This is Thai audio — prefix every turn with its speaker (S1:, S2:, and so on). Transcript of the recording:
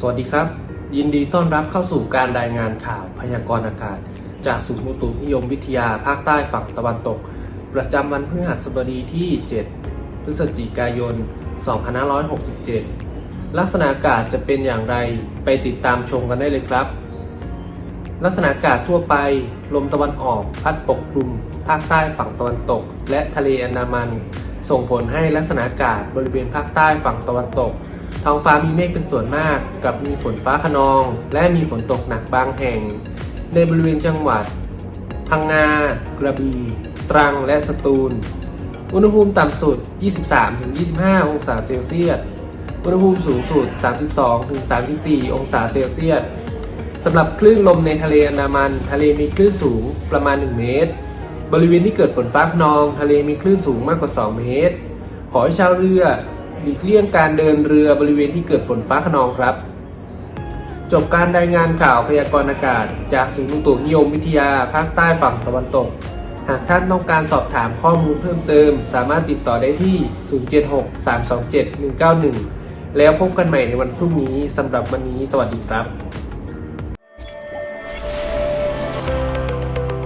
S1: สวัสดีครับ ยินดีต้อนรับเข้าสู่การรายงานข่าวพยากรณ์อากาศ จากศูนย์อุตุนิยมวิทยาภาคใต้ฝั่งตะวันตก ประจำวันพฤหัสบดีที่ 7 พฤศจิกายน 2567 ลักษณะอากาศจะเป็นอย่างไรไปติดตามชมกันได้เลยครับ ลักษณะอากาศทั่วไป ลมตะวันออกพัดปกคลุม ภาคใต้ฝั่งตะวันตก และทะเลอันดามัน ส่งผลให้ลักษณะอากาศบริเวณภาคใต้ฝั่งตะวันตก ท้องฟ้ามีเมฆเป็นส่วนมากกับมีฝนฟ้าขนอง และมีฝนตกหนักบางแห่ง ในบริเวณจังหวัด พังงา กระบี่ ตรัง และสตูล อุณหภูมิต่ำสุด 23-25 องศาเซลเซียส อุณหภูมิสูงสุด 32-34 องศาเซลเซียสสำหรับคลื่นลมในทะเลอันดามัน ทะเลมีคลื่นสูงประมาณ 1 เมตร บริเวณที่เกิดฝนฟ้าขนอง ทะเลมีคลื่นสูงมากกว่า 2 เมตร ขอให้ชาวเรือ หลีกเลี่ยงการเดินเรือบริเวณที่เกิดฝนฟ้าขนองครับ จบการรายงานข่าวพยากรณ์อากาศ จากศูนย์อุตุนิยมวิทยาภาคใต้ฝั่งตะวันตก หากท่านต้องการสอบถามข้อมูลเพิ่มเติม สามารถติดต่อได้ที่ 076-327-191 แล้วพบกันใหม่ในวันพรุ่งนี้สำหรับวันนี้ สวัสดีครับ